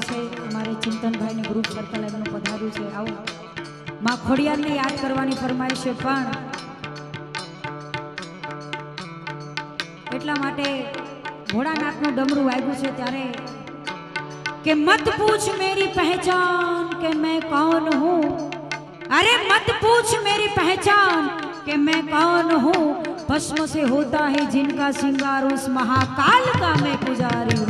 છે, અમારે ચિંતનભાઈને group circle એમનું પધાર્યું છે. આવું. માં ખોડિયારને યાદ કરવાની ફરમાઈશ છે, પણ એટલા માટે ભોળાનાથનું ડમરું વાગ્યું છે ત્યારે કે મત પૂછ મેરી પહેચાન કે મેં કોણ હું? અરે મત પૂછ મેરી પહેચાન કે મેં કોણ હું? ભસ્મ સે હોતા હૈ जिनका श्रृंगार उस महाकाल का मैं पुजारी हूँ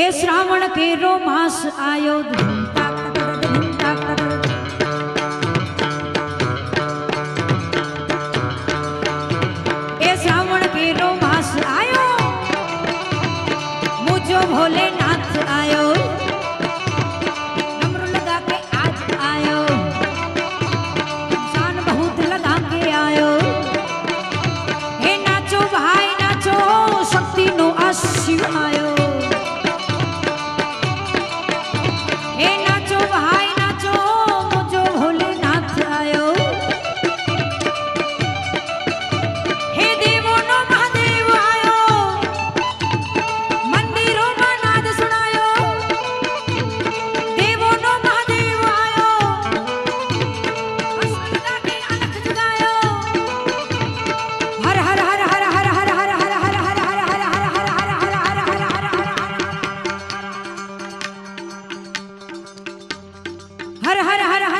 એ શ્રાવણ કેરો માસ આયો ハラハラハラ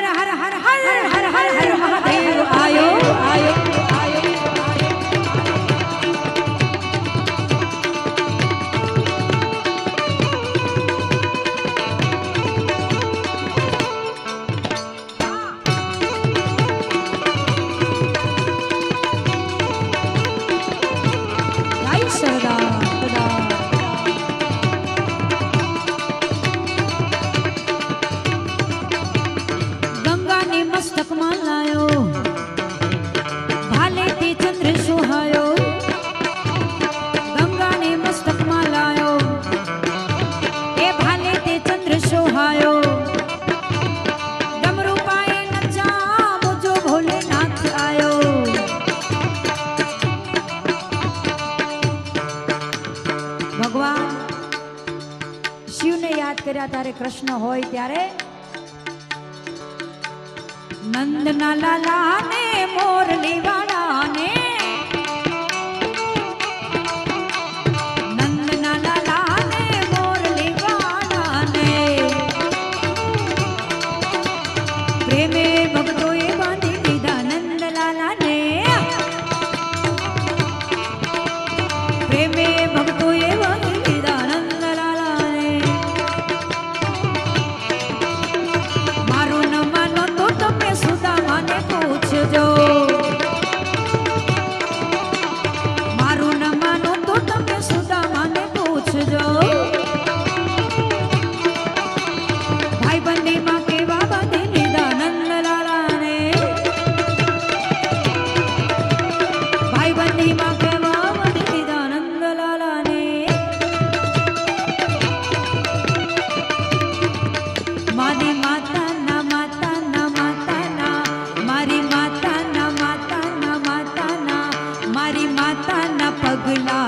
મસ્તકમાં લાયો. ભાલે તે ચંદ્ર સોહાયો. ગંગાને મસ્તકમાં લાયો. એ ભાલે તે ચંદ્ર સોહાયો. શિવને યાદ કર્યા ત્યારે કૃષ્ણ હોય ત્યારે નંદના લાલા ને મોરલી વાળા Good night.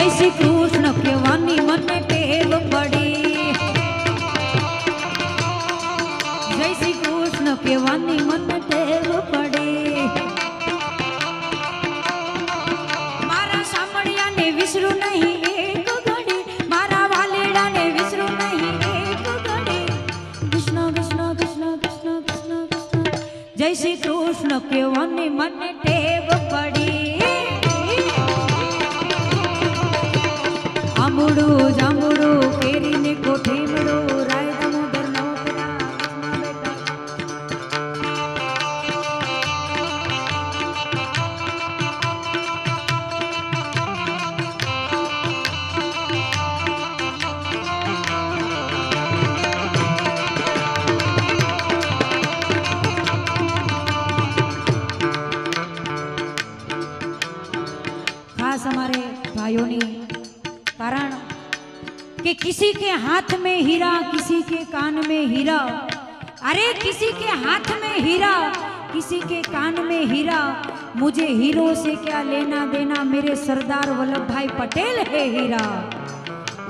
જય શ્રી કૃષ્ણ, કહેવાની મને ટેવ પડી. જય શ્રી કૃષ્ણ, કહેવાની મને ટેવ પડી. મારા સાંભળ્યાને વિસરું નહીં એક ઘડી. મારા વાલેડાને વિસરું નહીં એક ઘડી. કૃષ્ણ કૃષ્ણ કૃષ્ણ કૃષ્ણ કૃષ્ણ કૃષ્ણ. જય કહેવાની મને বড় যা हाथ में हीरा, किसी के कान में हीरा। अरे, किसी के हाथ में हीरा, किसी के कान में हीरा। मुझे हीरो से क्या लेना देना? मेरे सरदार वल्लभ भाई पटेल है हीरा।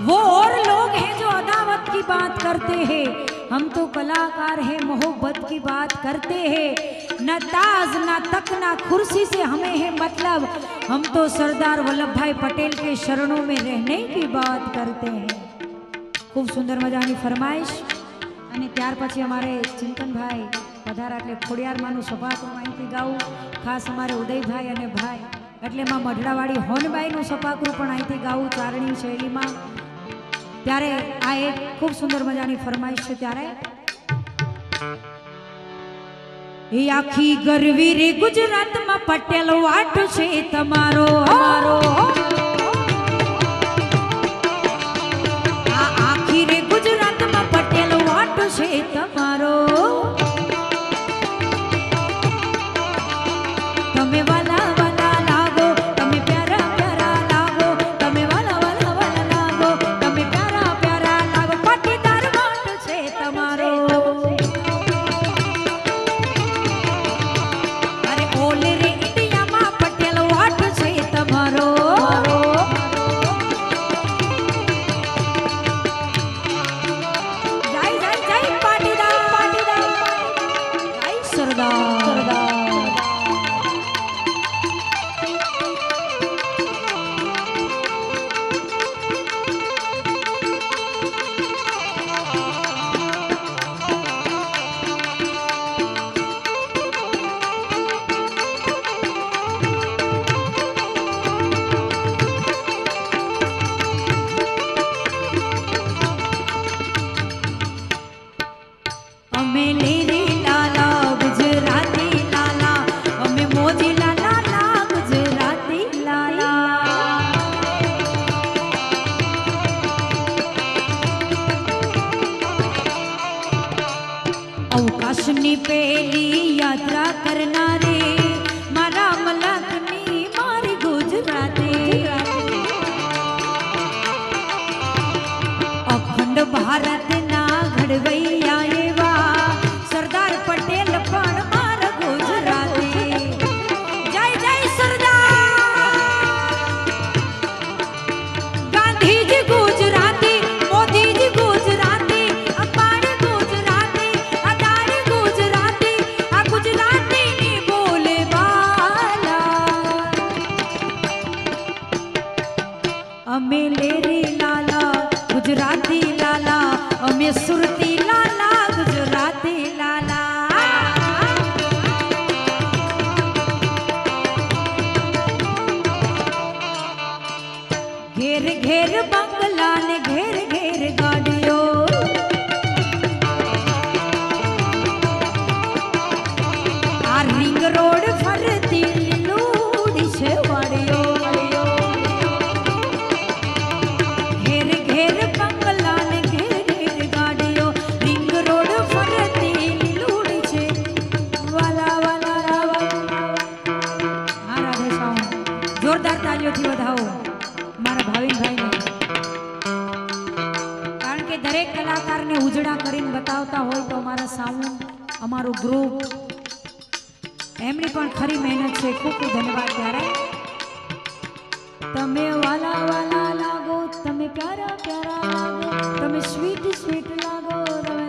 वो और लोग हैं जो अदावत की बात करते हैं। हम तो कलाकार हैं, मोहब्बत की बात करते हैं। न ताज, न तक, न कुर्सी से हमें है मतलब। हम तो सरदार वल्लभ भाई पटेल के शरणों में रहने की बात करते हैं। ખૂબ સુંદર મજાની ફરમાઈશ. અને ત્યાર પછી અમારે ચિંતનભાઈ પધારા એટલે ખોડિયારમાંનું સભા તો હું અહીંથી ગાવું. ખાસ અમારે ઉદયભાઈ અને ભાઈ, એટલે એમાં મઢડાવાળી હોનબાઈનું સપાકરું પણ અહીંથી ગાવું ચારણી શૈલીમાં. ત્યારે આ એક ખૂબ સુંદર મજાની ફરમાઈશ છે ત્યારે. એ આખી ગરવી રે ગુજરાતમાં પટેલ વાટ છે તમારો, અમારો. છે તમારો? ઘેર ઘેર બંગલા ને ઘેર ઘેર ગાડીઓ. કે દરેક કલાકારને ઉજળા કરીને બતાવતા હોય તો અમારા સાઉન્ડ, અમારું ગ્રુપ એમની પણ ખરી મહેનત છે. ખૂબ ખૂબ ધન્યવાદ ત્યારે. તમે વાલા વાલા લાગો, તમે પ્યારા પ્યારા લાગો, તમે સ્વીટ સ્વીટ લાગો તમે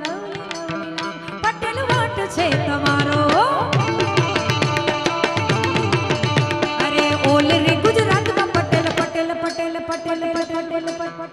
પટેલ વાટ છે તમારો. અરે ઓલે ગુજરાતમાં પટેલ પટેલ પટેલ પટેલ પટેલ પટેલ.